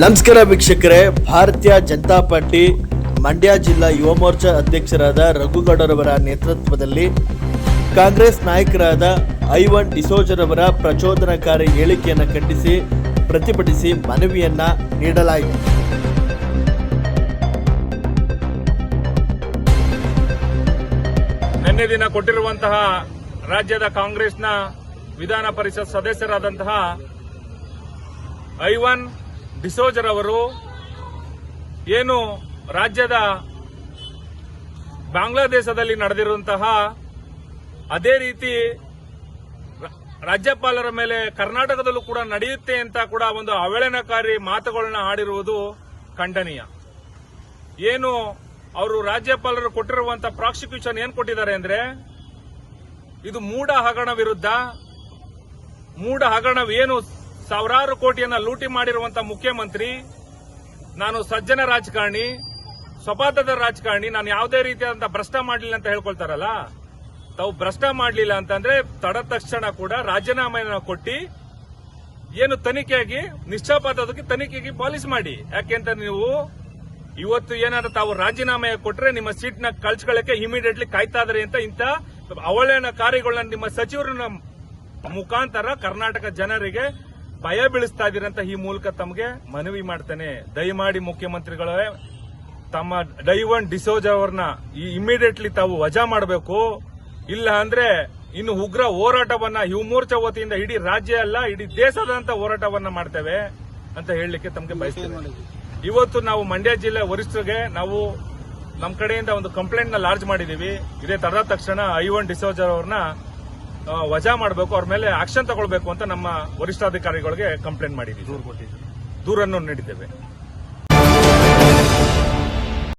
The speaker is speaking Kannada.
ನಮಸ್ಕಾರ ವೀಕ್ಷಕರೇ. ಭಾರತೀಯ ಜನತಾ ಪಾರ್ಟಿ ಮಂಡ್ಯ ಜಿಲ್ಲಾ ಯುವ ಮೋರ್ಚಾ ಅಧ್ಯಕ್ಷರಾದ ರಘುಗೌಡರವರ ನೇತೃತ್ವದಲ್ಲಿ ಕಾಂಗ್ರೆಸ್ ನಾಯಕರಾದ ಐವನ್ ಡಿಸೋಜರವರ ಪ್ರಚೋದನಕಾರಿ ಹೇಳಿಕೆಯನ್ನು ಖಂಡಿಸಿ ಪ್ರತಿಭಟಿಸಿ ಮನವಿಯನ್ನ ನೀಡಲಾಯಿತು. ನಿನ್ನೆ ದಿನ ಕೊಟ್ಟಿರುವಂತಹ ರಾಜ್ಯದ ಕಾಂಗ್ರೆಸ್ನ ವಿಧಾನ ಪರಿಷತ್ ಸದಸ್ಯರಾದಂತಹ ಐವನ್ ಡಿಸೋಜರ್ ಅವರು ಏನು ರಾಜ್ಯದ ಬಾಂಗ್ಲಾದೇಶದಲ್ಲಿ ನಡೆದಿರುವಂತಹ ಅದೇ ರೀತಿ ರಾಜ್ಯಪಾಲರ ಮೇಲೆ ಕರ್ನಾಟಕದಲ್ಲೂ ಕೂಡ ನಡೆಯುತ್ತೆ ಅಂತ ಕೂಡ ಒಂದು ಅವಹೇಳನಕಾರಿ ಮಾತುಗಳನ್ನ ಆಡಿರುವುದು ಖಂಡನೀಯ. ಏನು ಅವರು ರಾಜ್ಯಪಾಲರು ಕೊಟ್ಟಿರುವಂತಹ ಪ್ರಾಸಿಕ್ಯೂಷನ್ ಏನ್ ಕೊಟ್ಟಿದ್ದಾರೆ ಅಂದ್ರೆ, ಇದು ಮೂಢ ಹಗರಣ ವಿರುದ್ಧ, ಮೂಢ ಹಗರಣವೇನು ಸಾವಿರಾರು ಕೋಟಿಯನ್ನ ಲೂಟಿ ಮಾಡಿರುವಂತಹ ಮುಖ್ಯಮಂತ್ರಿ, ನಾನು ಸಜ್ಜನ ರಾಜಕಾರಣಿ ಸ್ವಪಾತದ ರಾಜಕಾರಣಿ, ನಾನು ಯಾವುದೇ ರೀತಿಯಾದಂತಹ ಭ್ರಷ್ಟ ಮಾಡಲಿಲ್ಲ ಅಂತ ಹೇಳ್ಕೊಳ್ತಾರಲ್ಲ? ತಾವು ಭ್ರಷ್ಟ ಮಾಡಲಿಲ್ಲ ಅಂತಂದ್ರೆ ತಡ ತಕ್ಷಣ ಕೂಡ ರಾಜೀನಾಮೆಯನ್ನು ಕೊಟ್ಟು ಏನು ತನಿಖೆಯಾಗಿ ನಿಶ್ಚಾಪಾತದಕ್ಕೆ ತನಿಖೆಗೆ ಪಾಲಿಸ್ ಮಾಡಿ. ಯಾಕೆಂತ ನೀವು ಇವತ್ತು ಏನಾದ್ರು ತಾವು ರಾಜೀನಾಮೆ ಕೊಟ್ರೆ ನಿಮ್ಮ ಸೀಟ್ನ ಕಳ್ಸ್ಕೊಳ್ಳಕ್ಕೆ ಇಮಿಡಿಯೇಟ್ಲಿ ಕಾಯ್ತಾ ಇದ್ರೆ ಅಂತ ಇಂತ ಅವಳನ ಕಾರ್ಯಗಳನ್ನ ನಿಮ್ಮ ಸಚಿವರ ಮುಖಾಂತರ ಕರ್ನಾಟಕ ಜನರಿಗೆ ಭಯ ಬೀಳಿಸ್ತಾ ಇದ್ದೀರಂತ ಈ ಮೂಲಕ ತಮಗೆ ಮನವಿ ಮಾಡ್ತೇನೆ. ದಯಮಾಡಿ ಮುಖ್ಯಮಂತ್ರಿಗಳೇ, ತಮ್ಮ ಡೈವನ್ ಡಿಸೋಜ್ ಅವ್ರನ್ನ ಇಮಿಡಿಯೇಟ್ಲಿ ತಾವು ವಜಾ ಮಾಡಬೇಕು. ಇಲ್ಲ ಅಂದ್ರೆ ಇನ್ನು ಉಗ್ರ ಹೋರಾಟವನ್ನ ಯುವ ಮೋರ್ಚಾ ವತಿಯಿಂದ ಇಡೀ ರಾಜ್ಯ ಅಲ್ಲ, ಇಡೀ ದೇಶದಂತ ಹೋರಾಟವನ್ನ ಮಾಡ್ತೇವೆ ಅಂತ ಹೇಳಲಿಕ್ಕೆ ತಮಗೆ ಬಯಸ್ತೇನೆ. ಇವತ್ತು ನಾವು ಮಂಡ್ಯ ಜಿಲ್ಲೆ ವರಿಷ್ಠರಿಗೆ ನಾವು ನಮ್ಮ ಕಡೆಯಿಂದ ಒಂದು ಕಂಪ್ಲೇಂಟ್ನ ಲಾರ್ಜ್ ಮಾಡಿದೀವಿ. ಇದೇ ತರದ ತಕ್ಷಣ ಐವನ್ ಡಿಸೋಜರ್ ಅವ್ರನ್ನ ವಜಾ ಮಾಡಬೇಕು ಅವ್ರ ಮೇಲೆ ಆಕ್ಷನ್ ತಗೊಳ್ಬೇಕು ಅಂತ ನಮ್ಮ ವರಿಷ್ಠಾಧಿಕಾರಿಗಳಿಗೆ ಕಂಪ್ಲೇಂಟ್ ಮಾಡಿದೀವಿ ದೂರನ್ನು ನೀಡಿದ್ದೇವೆ.